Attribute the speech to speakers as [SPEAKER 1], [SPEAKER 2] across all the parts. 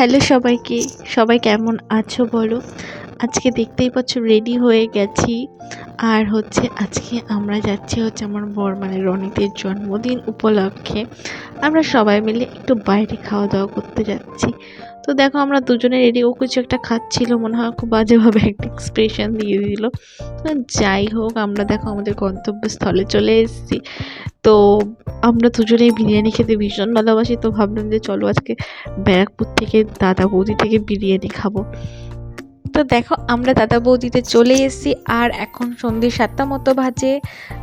[SPEAKER 1] Hello সবাইকে সবাই কেমন আছো বলো? আজকে দেখতেই পাচ্ছ রেডি হয়ে গেছি। আর হচ্ছে আজকে আমরা যাচ্ছি হচ্ছে আমার বর মানে রনিতের জন্মদিন উপলক্ষে। আমরা সবাই মিলে একটু বাইরে খাওয়া দাওয়া করতে যাচ্ছি। তো দেখো আমরা দুজনে রেডি ও কিছু একটা খাচ্ছিল, মনে হয় খুব বাজেভাবে একটা এক্সপ্রেশন দিয়ে দিল। তো যাই হোক, আমরা দেখো আমাদের গন্তব্যস্থলে চলে এসেছি। তো আমরা দুজনেই বিরিয়ানি খেতে ভীষণ ভালোবাসি, তো ভাবলাম যে চলো আজকে ব্যারাকপুর থেকে দাদা বৌদি থেকে বিরিয়ানি খাব। তো দেখো, আমরা দাদা বৌদিতে চলে এসেছি, আর এখন সন্ধ্যে সাতটা মতো বাজে।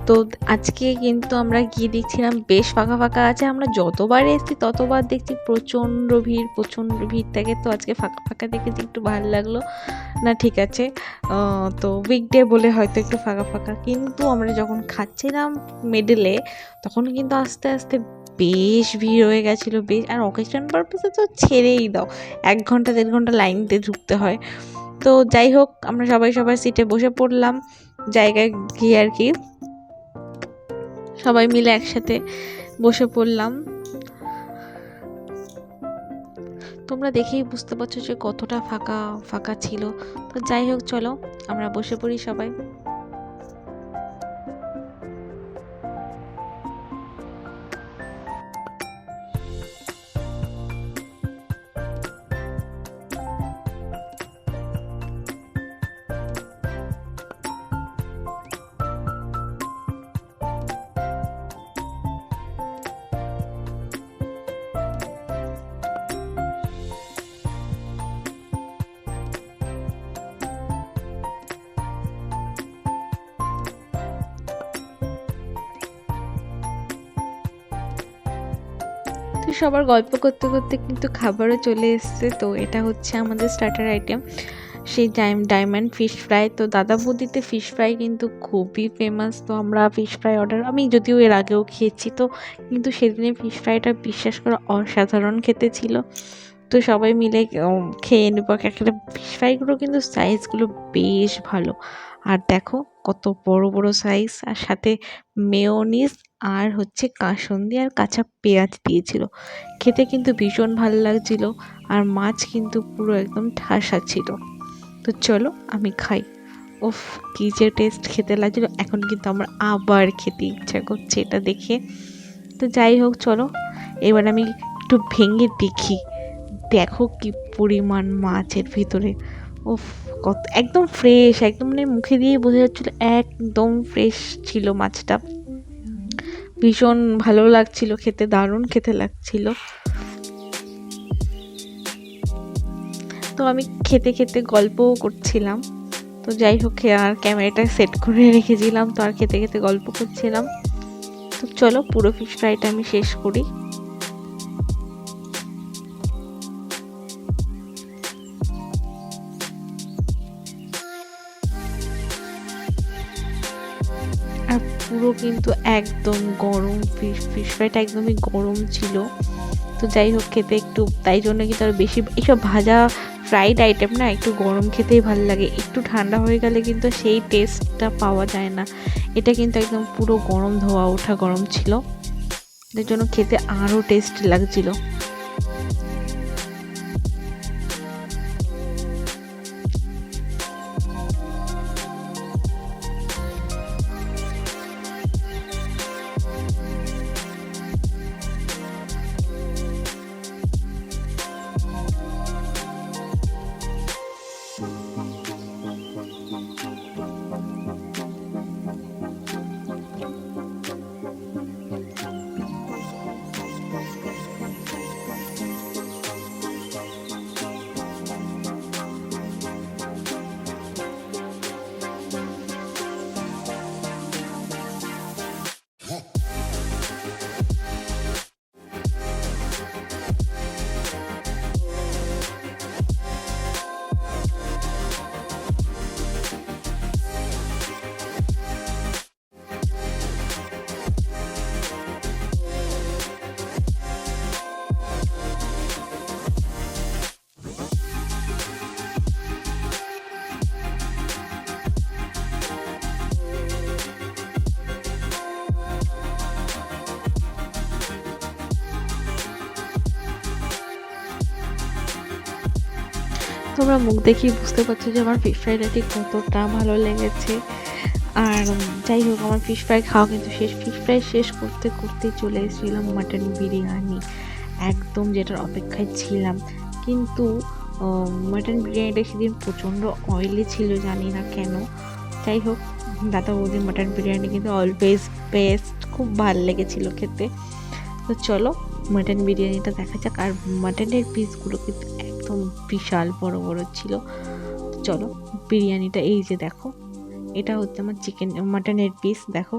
[SPEAKER 1] তো আজকে কিন্তু আমরা গিয়ে দেখছিলাম, বেশ ফাঁকা ফাঁকা আছে। আমরা যতবার এসেছি, ততবার দেখছি প্রচণ্ড ভিড় প্রচণ্ড ভিড় থাকে। তো আজকে ফাঁকা ফাঁকা দেখেছি একটু ভালো লাগল, না ঠিক আছে। তো উইকডে বলে হয়তো একটু ফাঁকা ফাঁকা। কিন্তু আমরা যখন খাচ্ছিলাম মেডেলে তখন কিন্তু আস্তে আস্তে বেশ ভিড় হয়ে গেছিল, বেশ। আর অকেশন পারপাসে তো ছেড়েই দাও। এক ঘণ্টা, দেড় ঘণ্টা লাইনতে ঢুকতে হয়। তো যাই হোক, আমরা সবাই সবার সিটে বসে পড়লাম জায়গায় গিয়ে আর কি। সবাই মিলে একসাথে বসে পড়লাম। তোমরা দেখেই বুঝতে পারছ যে কতটা ফাঁকা ফাঁকা ছিল। তো যাই হোক, চলো আমরা বসে পড়ি সবাই। তো সবার গল্প করতে করতে কিন্তু খাবারও চলে এসছে। তো এটা হচ্ছে আমাদের স্টার্টার আইটেম সেই ডায়মন্ড ফিশ ফ্রাই তো দাদা বৌদিতে ফিশ ফ্রাই কিন্তু খুবই ফেমাস তো আমরা ফিশ ফ্রাই অর্ডার আমি যদিও এর আগেও খেয়েছি, তো কিন্তু সেদিনে ফিশ ফ্রাইটা বিশ্বাস করে অসাধারণ খেতে ছিল। তো সবাই মিলে খেয়ে নেব। একটা ফিশ ফ্রাইগুলো কিন্তু সাইজগুলো বেশ ভালো। আর দেখো কত বড় বড় সাইজ আর সাথে মেয়োনিজ আর হচ্ছে কাসন্দি আর কাঁচা পেঁয়াজ দিয়েছিল। খেতে কিন্তু ভীষণ ভালো লাগছিল আর মাছ কিন্তু পুরো একদম ঠাসা ছিল। তো চলো আমি খাই। উফ, কী যে টেস্ট খেতে লাগছিল। এখন কিন্তু আমার আবার খেতে ইচ্ছা করছে এটা দেখে। তো যাই হোক, চলো। এবার আমি একটু ভেঙে দেখি। দেখো কি পরিমাণ মাছের ভিতরে। উফ, কত, একদম ফ্রেশ একদম মানে মুখে দিয়ে বোঝা যাচ্ছিল একদম ফ্রেশ ছিল মাছটা। ভীষণ ভালো লাগছিল খেতে, দারুণ খেতে লাগছিল। তো আমি খেতে খেতে গল্পও করছিলাম। তো যাই হোক, আর ক্যামেরাটা সেট করে রেখেছিলাম, তো আর খেতে খেতে গল্প করছিলাম। তো চলো পুরো ফিশ ফ্রাইটা আমি শেষ করি। পুরো কিন্তু একদম গরম, ফিশ ফিশ ফ্রাইটা একদমই গরম ছিল। তো যাই হোক, খেতে একটু, তাই জন্য কিন্তু আর বেশি, এইসব ভাজা ফ্রাইড আইটেম না, একটু গরম খেতেই ভালো লাগে। একটু ঠান্ডা হয়ে গেলে কিন্তু সেই টেস্টটা পাওয়া যায় না। এটা কিন্তু একদম পুরো গরম ধোয়া ওঠা গরম ছিল। এর জন্য খেতে আরও টেস্ট লাগছিল। তোমরা মুখ দেখেই বুঝতে পারছ যে আমার ফিশ ফ্রাইটা ঠিক কতটা ভালো লেগেছে। আর যাই হোক, আমার ফিশ ফ্রাই খাওয়া কিন্তু শেষ। ফিশ ফ্রাই শেষ করতে করতেই চলে এসেছিলাম মাটন বিরিয়ানি, একদম যেটার অপেক্ষায় ছিলাম। কিন্তু মাটন বিরিয়ানিটা সেদিন প্রচণ্ড অয়েলি ছিল, জানি না কেন। যাই হোক, দাদা বৌদির মাটন বিরিয়ানি কিন্তু অলওয়েজ বেস্ট খুব ভালো লেগেছিলো খেতে। তো চলো মাটন বিরিয়ানিটা দেখা যাক। আর মাটনের পিসগুলো কিন্তু একদম বিশাল বড় বড় ছিল। চলো, বিরিয়ানিটা এই যে দেখো, এটা হচ্ছে আমার চিকেন মাটনের পিস দেখো।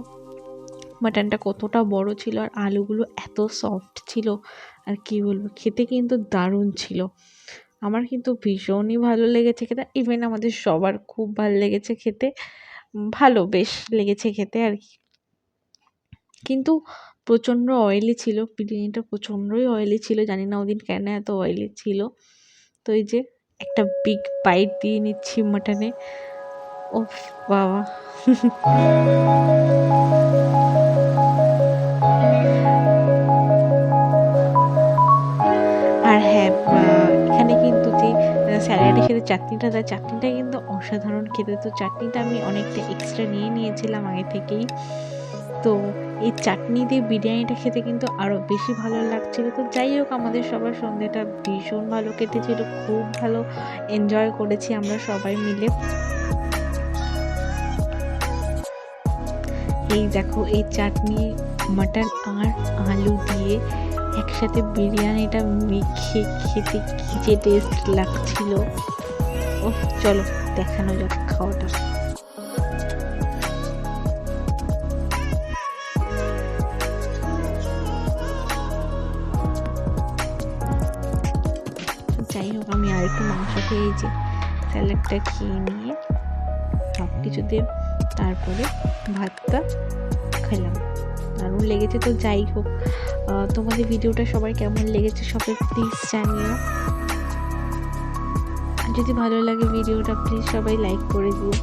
[SPEAKER 1] মাটনটা কতটা বড় ছিল আর আলুগুলো এত সফট ছিল। আর কি বলব, খেতে কিন্তু দারুণ ছিল। আমার কিন্তু ভীষণই ভালো লেগেছে খেতে ইভেন আমাদের সবার খুব ভালো লেগেছে খেতে। ভালো, বেশ লেগেছে খেতে আর কি। কিন্তু প্রচণ্ড অয়েলি ছিল, বিরিয়ানিটা প্রচণ্ডই অয়েলি ছিল, জানি না ওদিন কেন এত অয়েলি ছিল। তো এই যে একটা বিগ বাইট দিয়ে নিচ্ছি মাটনে ও বাবা। আর হ্যাঁ এখানে কিন্তু যে স্যালাডের সাথে চাটনিটা দেয় চাটনিটা কিন্তু অসাধারণ খেতে। তো চাটনিটা আমি অনেকটা এক্সট্রা নিয়ে নিয়েছিলাম আগে থেকেই। তো এই চাটনি দিয়ে বিরিয়ানিটা খেতে কিন্তু আরও বেশি ভালো লাগছিল। তো যাই হোক, আমাদের সবার সন্ধ্যেটা ভীষণ ভালো কেটেছিল, খুব ভালো এনজয় করেছি আমরা সবাই মিলে। এই দেখো, এই চাটনি, মাটন আর আলু দিয়ে একসাথে বিরিয়ানিটা মেখে খেতে কি যে টেস্ট লাগছিল। ও চলো দেখানো যাক খাওয়াটা। একটু মাংস খেয়েছি স্যালাডটা খেয়ে নিয়ে সব কিছু দিয়ে তারপরে ভাতটা খেলাম। দারুণ লেগেছে তো, যাই হোক। তোমাদের ভিডিওটা সবাই কেমন লেগেছে সবাই প্লিজ জানিও। যদি ভালো লাগে ভিডিওটা প্লিজ সবাই লাইক করে দিও।